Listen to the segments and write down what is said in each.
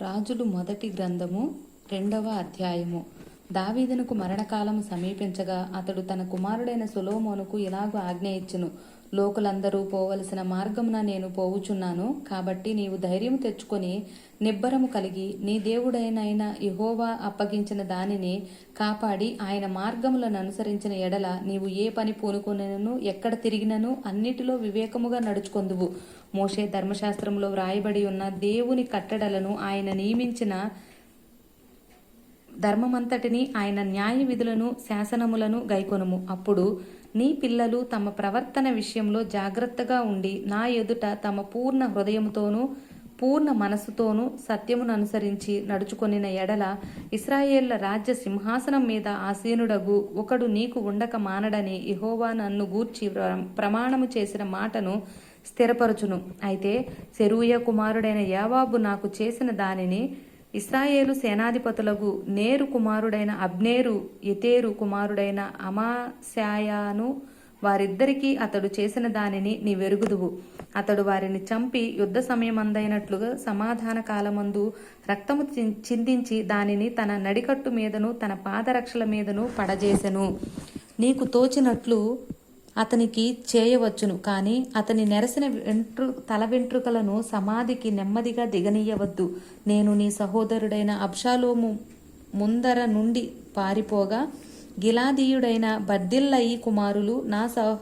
రాజులు మొదటి గ్రంథము రెండవ అధ్యాయము. దావీదునకు మరణకాలము సమీపించగా అతడు తన కుమారుడైన సులోమోనుకు ఇలాగు ఆజ్ఞ ఇచ్చును. లోకులందరూ పోవలసిన మార్గమున నేను పోవుచున్నాను. కాబట్టి నీవు ధైర్యం తెచ్చుకొని నిబ్బరము కలిగి నీ దేవుడైన ఇహోవా అప్పగించిన దానిని కాపాడి ఆయన మార్గములను అనుసరించిన ఎడల నీవు ఏ పని పూనుకొనను ఎక్కడ తిరిగినను అన్నిటిలో వివేకముగా నడుచుకొందువు. మోషే ధర్మశాస్త్రంలో వ్రాయబడి ఉన్న దేవుని కట్టడలను ఆయన నియమించిన ధర్మమంతటిని ఆయన న్యాయ విధులను శాసనములను గైకొనుము. అప్పుడు నీ పిల్లలు తమ ప్రవర్తన విషయంలో జాగ్రత్తగా ఉండి నా ఎదుట తమ పూర్ణ హృదయముతోనూ పూర్ణ మనసుతోనూ సత్యమును అనుసరించి నడుచుకొనిన ఎడల ఇస్రాయేళ్ళ రాజ్య సింహాసనం మీద ఆసీనుడగు ఒకడు నీకు ఉండక మానడని ఇహోవా నన్ను గూర్చి ప్ర- ప్రమాణము చేసిన మాటను స్థిరపరచును. అయితే సెరూయ కుమారుడైన యావాబు నాకు చేసిన దానిని ఇస్రాయేలు సేనాధిపతులకు నేరు కుమారుడైన అబ్నేరు ఎతేరు కుమారుడైన అమాశాయాను వారిద్దరికీ అతడు చేసిన దానిని నీ వెరుగుదువు అతడు వారిని చంపి యుద్ధ సమయమందైనట్లుగా సమాధాన కాలమందు రక్తము చి- చిందించి దానిని తన నడికట్టు మీదను తన పాదరక్షల మీదను పడజేసెను. నీకు తోచినట్లు అతనికి చేయవచ్చును కానీ అతని నెరసిన వెంట్రు తల వెంట్రుకలను సమాధికి నెమ్మదిగా దిగనీయవద్దు. నేను నీ సహోదరుడైన అబ్షాలోము ముందర నుండి పారిపోగా గిలాదీయుడైన బద్దిల్లయి కుమారులు నా సహ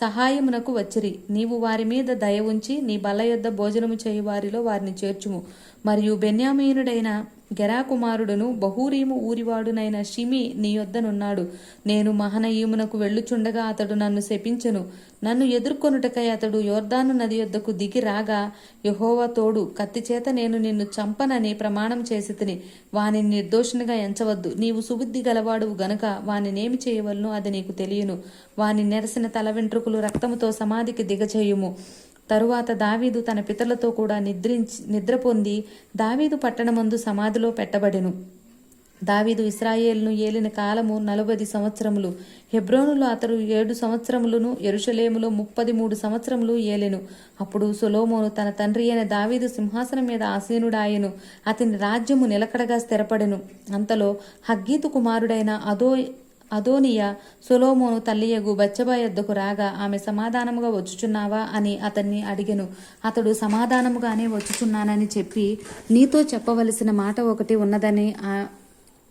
సహాయమునకు వచ్చిరి. నీవు వారి మీద దయ ఉంచి నీ బల యొద్ద భోజనము చేయు వారిలో వారిని చేర్చుము. మరియు బెన్యామీనుడైన గెరాకుమారుడును బహూరీము ఊరివాడునైన షిమి నీ యొద్దనున్నాడు. నేను మహనయీమునకు వెళ్ళుచుండగా అతడు నన్ను శపించెను. నన్ను ఎదుర్కొనుటకై అతడు యోర్దాను నది యొద్దకు దిగి రాగా యహోవా తోడు కత్తి చేత నేను నిన్ను చంపనని ప్రమాణం చేసి తిని వానిని నిర్దోషునిగా ఎంచవద్దు. నీవు సుబుద్ధి గలవాడువు గనుక వానినేమి చేయవలనో అది నీకు తెలియను. వాని నెరసిన తల వెంట్రుకలు రక్తముతో సమాధికి దిగచేయుము. తరువాత దావీదు తన పితలతో కూడా నిద్రించి నిద్ర పొంది దావీదు పట్టణమందు సమాధిలో పెట్టబడెను. దావీదు ఇస్రాయేల్ను ఏలిన కాలము నలభై సంవత్సరములు. హెబ్రోనులో అతడు ఏడు సంవత్సరములను ఎరుషలేములో ముప్పది మూడు సంవత్సరములు ఏలెను. అప్పుడు సొలోమోను తన తండ్రి అయిన దావీదు సింహాసనం మీద ఆసీనుడాయెను. అతని రాజ్యము నిలకడగా స్థిరపడెను. అంతలో హగ్గీతు కుమారుడైన అదో అదోనియా సొలోమోను తల్లియగు బచ్చబా యొద్దకు రాగా ఆమె సమాధానముగా వచ్చుచున్నావా అని అతన్ని అడిగెను. అతడు సమాధానముగానే వచ్చుచున్నానని చెప్పి నీతో చెప్పవలసిన మాట ఒకటి ఉన్నదని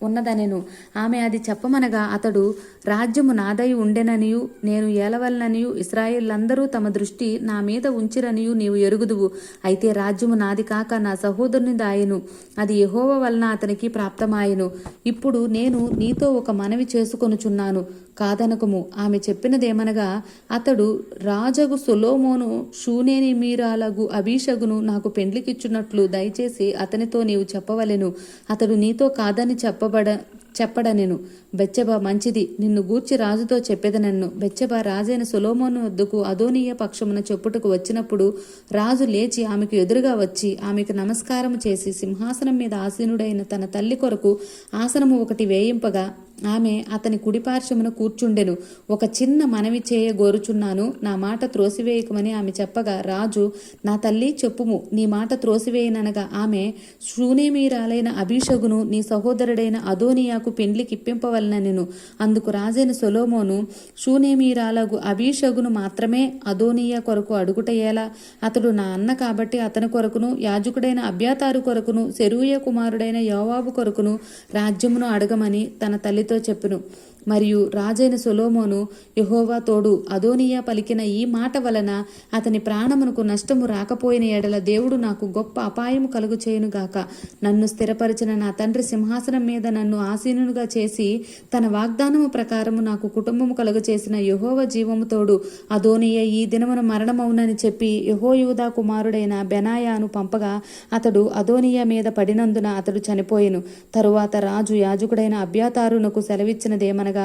ఉన్నదనెను. ఆమె అది చెప్పమనగా అతడు రాజ్యము నాదై ఉండెననియు నేను ఏలవలననియు ఇస్రాయేళ్ళందరూ తమ దృష్టి నా మీద ఉంచిరనియు నీవు ఎరుగుదువు. అయితే రాజ్యము నాది కాక నా సహోదరుని దాయను. అది యహోవ వలన అతనికి ప్రాప్తమాయను. ఇప్పుడు నేను నీతో ఒక మనవి చేసుకొనుచున్నాను. కాదనకము ఆమె చెప్పినదేమనగా అతడు రాజగు సొలోమోను షూనేని మీరాలగు అభిషగును నాకు పెండ్లికిచ్చున్నట్లు దయచేసి అతనితో నీవు చెప్పవలెను. అతడు నీతో కాదని చెప్ప చెప్పబడ చెప్పడనెను బెచ్చబ మంచిది. నిన్ను గూర్చి రాజుతో చెప్పెదనన్ను బెచ్చబ రాజైన సొలోమోను వద్దకు అదోనీయ పక్షమున చెప్పుటకు వచ్చినప్పుడు రాజు లేచి ఆమెకు ఎదురుగా వచ్చి ఆమెకు నమస్కారం చేసి సింహాసనం మీద ఆసీనుడైన తన తల్లి కొరకు ఆసనము ఒకటి వేయింపగా ఆమె అతని కుడిపార్శ్వమున కూర్చుండెను. ఒక చిన్న మనవి చేయ గోరుచున్నాను. నా మాట త్రోసివేయకమని ఆమె చెప్పగా రాజు నా తల్లి చెప్పుము. నీ మాట త్రోసివేయననగా ఆమె శూనేమీరాలైన అభిషగును నీ సహోదరుడైన అదోనియాకు పెండ్లికిప్పింపవలనెను అందుకు రాజైన సొలోమోను శూనేమీరాలకు అభిషగును మాత్రమే అదోనియా కొరకు అడుగుటయ్యేలా అతడు నా అన్న కాబట్టి అతని కొరకును యాజకుడైన అభ్యాతారు కొరకును శరూయ కుమారుడైన యోవాబు కొరకును రాజ్యమును అడగమని తన తల్లి చెప్పును. మరియు రాజైన సొలోమోను యహోవా తోడు అదోనియా పలికిన ఈ మాట వలన అతని ప్రాణమునకు నష్టము రాకపోయిన ఎడల దేవుడు నాకు గొప్ప అపాయము కలుగు చేయునుగాక నన్ను స్థిరపరిచిన నా తండ్రి సింహాసనం మీద నన్ను ఆసీనునిగా చేసి తన వాగ్దానము ప్రకారము నాకు కుటుంబము కలుగు చేసిన యహోవ జీవము తోడు అదోనియ ఈ దినమున మరణమవునని చెప్పి యహోయూదా కుమారుడైన బెనాయాను పంపగా అతడు అదోనియా మీద పడినందున అతడు చనిపోయెను. తరువాత రాజు యాజకుడైన అభ్యాతారునకు సెలవిచ్చినదేమనగా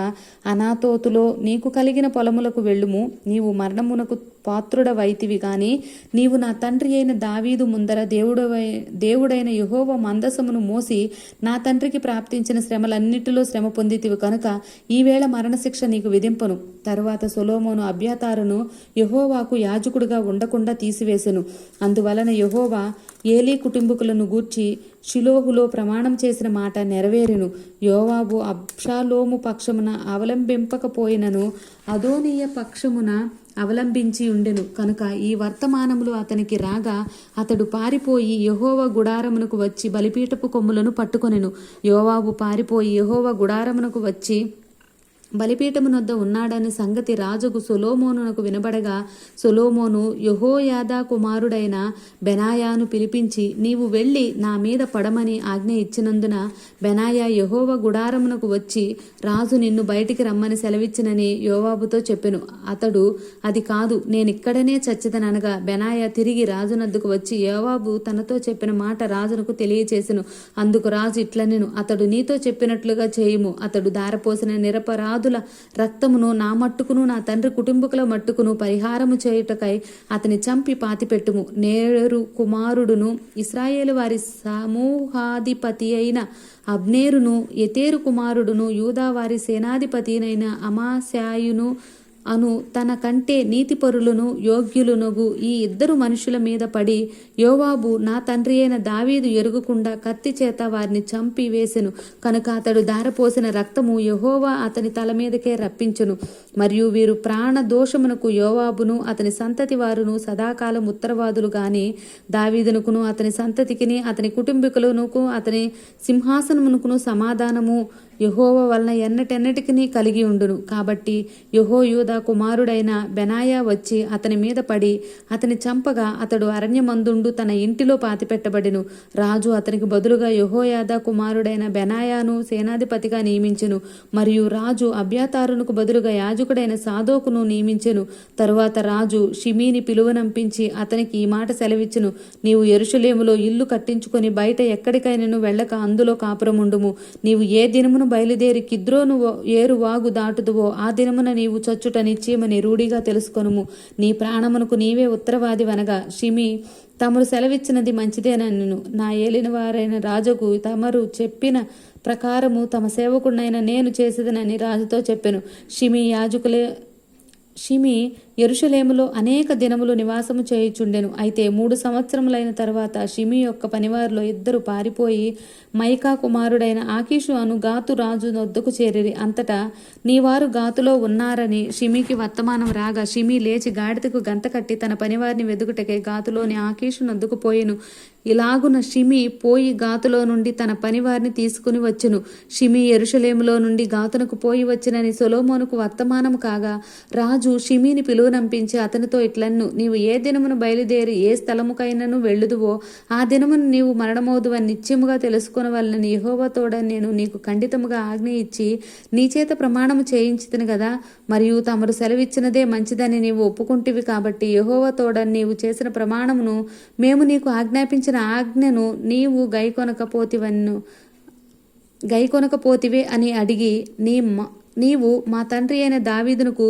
అనాతోతులో నీకు కలిగిన పొలములకు వెళ్ళుము నీవు మరణమునకు పాత్రుడవైతివి గాని నీవు నా తండ్రి అయిన దావీదు ముందర దేవుడవై దేవుడైన యహోవ మందసమును మోసి నా తండ్రికి ప్రాప్తించిన శ్రమలన్నిటిలో శ్రమ పొందితివి కనుక ఈవేళ మరణశిక్ష నీకు విధింపను. తరువాత సొలోమోను అభ్యాతారును యహోవాకు యాజకుడిగా ఉండకుండా తీసివేసెను. అందువలన యహోవా ఏలీ కుటుంబకులను గూర్చి షిలోహులో ప్రమాణం చేసిన మాట నెరవేరును. యోవాబు అబ్షాలోము పక్షమున అవలంబింపకపోయినను అదోనీయ పక్షమున అవలంబించి ఉండెను. కనుక ఈ వర్తమానములు అతనికి రాగా అతడు పారిపోయి యహోవ గుడారమునకు వచ్చి బలిపీఠపు కొమ్ములను పట్టుకొనెను. యోవాబు పారిపోయి యహోవ గుడారమునకు వచ్చి బలిపీఠమునొద్ద ఉన్నాడని సంగతి రాజుకు సొలోమోనునకు వినబడగా సొలోమోను యహోయాదా కుమారుడైన బెనాయాను పిలిపించి నీవు వెళ్ళి నా మీద పడమని ఆజ్ఞ ఇచ్చినందున బెనాయా యహోవ గుడారమునకు వచ్చి రాజు నిన్ను బయటికి రమ్మని సెలవిచ్చినని యోవాబుతో చెప్పెను. అతడు అది కాదు నేనిక్కడనే చచ్చితననగా బెనాయా తిరిగి రాజునద్దుకు వచ్చి యోవాబు తనతో చెప్పిన మాట రాజునకు తెలియచేసెను. అందుకు రాజు ఇట్లనెను అతడు నీతో చెప్పినట్లుగా చేయుము. అతడు దారపోసిన అపరాధుల రక్తమును నా మట్టుకును నా తండ్రి కుటుంబకుల మట్టుకును పరిహారము చేయుటకై అతని చంపి పాతిపెట్టుము. నేరు కుమారుడును ఇస్రాయేలు వారి సమూహాధిపతి అయిన అబ్నేరును ఎతేరు కుమారుడును యూదా వారి సేనాధిపతినైన అమాశాయును అను తన కంటే నీతిపరులను యోగ్యులునగు ఈ ఇద్దరు మనుషుల మీద పడి యోవాబు నా తండ్రి అయిన దావీదు ఎరుగుకుండా కత్తి చేత వారిని చంపి వేసెను. కనుక అతడు దారపోసిన రక్తము యహోవా అతని తల మీదకే రప్పించును. మరియు వీరు ప్రాణ దోషమునకు యోవాబును అతని సంతతి వారును సదాకాలం ఉత్తరవాదులు గాని దావీదునకును అతని సంతతికిని అతని కుటుంబీకులనుకు అతని సింహాసనమునకును సమాధానము యహోవ వలన ఎన్నటెన్నటికి కలిగి ఉండును. కాబట్టి యహో కుమారుడైన బెనాయా వచ్చి అతని మీద పడి అతని చంపగా అతడు అరణ్యమందుండు తన ఇంటిలో పాతిపెట్టబడెను. రాజు అతనికి బదులుగా యహోయాద కుమారుడైన బెనాయాను సేనాధిపతిగా నియమించెను. మరియు రాజు అభ్యాతారునకు బదులుగా యాజకుడైన సాధోకును నియమించెను. తరువాత రాజు షిమీని పిలువనంపించి అతనికి ఈ మాట సెలవిచ్చును. నీవు ఎరుషులేములో ఇల్లు కట్టించుకొని బయట ఎక్కడికైనను వెళ్ళక అందులో కాపురముండుము. నీవు ఏ దినమును బయలుదేరి కిద్రోను ఏరువాగు ఏరు వాగు దాటుదువో ఆ దినమున నీవు చచ్చుట నిశ్చయమని రూఢిగా తెలుసుకొనుము. నీ ప్రాణమునకు నీవే ఉత్తరవాది వనగా షిమి తమరు సెలవిచ్చినది మంచిదేనను నా ఏలిన వారైన రాజుకు తమరు చెప్పిన ప్రకారము తమ సేవకుడినైన నేను చేసేదనని రాజుతో చెప్పెను. షిమి యాజకులే షిమి ఎరుషలేములో అనేక దినములు నివాసము చేయుచుండెను. అయితే మూడు సంవత్సరములైన తర్వాత షిమి యొక్క పనివారిలో ఇద్దరు పారిపోయి మైకా కుమారుడైన ఆకీషు అను గాతు రాజు వద్దకు చేరిరి. అంతటా నీవారు గాతులో ఉన్నారని షిమికి వర్తమానం రాగా షిమి లేచి గాడిదకు గంత కట్టి తన పనివారిని వెదుకుటకే గాతులోని ఆకీషు నొద్దుకు పోయెను. ఇలాగున షిమి పోయి గాతులో నుండి తన పనివారిని తీసుకుని వచ్చెను. షిమి ఎరుషలేములో నుండి గాతునకు పోయి వచ్చినని సొలోమోనుకు వర్తమానం కాగా రాజు షిమిని నంపించి అతనితో ఇట్లన్ను నీవు ఏ దినమును బయలుదేరి ఏ స్థలముకైనను వెళ్ళుదువో ఆ దినమును నీవు మరణమవుదువని నిత్యముగా తెలుసుకుని వలన తోడ నేను నీకు ఖండితముగా ఆజ్ఞ ఇచ్చి నీ చేత ప్రమాణము చేయించుతును కదా మరియు తమరు సెలవిచ్చినదే మంచిదని నీవు ఒప్పుకుంటివి కాబట్టి యహోవతోడ నీవు చేసిన ప్రమాణమును మేము నీకు ఆజ్ఞాపించిన ఆజ్ఞను నీవు గైకొనకపోతివన్ను గైకొనకపోతివే అని అడిగి నీ నీవు మా తండ్రి అయిన దావీదునకు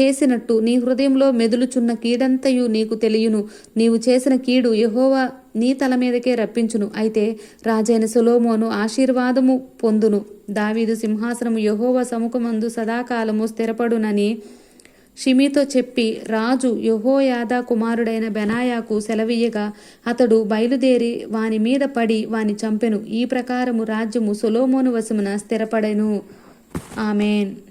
చేసినట్టు నీ హృదయంలో మెదులుచున్న కీడంతయు నీకు తెలియను. నీవు చేసిన కీడు యహోవా నీ తల మీదకే రప్పించును. అయితే రాజైన సొలోమోను ఆశీర్వాదము పొందును. దావీదు సింహాసనము యహోవ సముఖమందు సదాకాలము స్థిరపడునని షిమీతో చెప్పి రాజు యెహోయాదా కుమారుడైన బెనాయాకు సెలవీయగా అతడు బయలుదేరి వాని మీద పడి వాని చంపెను. ఈ ప్రకారము రాజ్యము సొలోమోను వశమున స్థిరపడెను. ఆమెన్.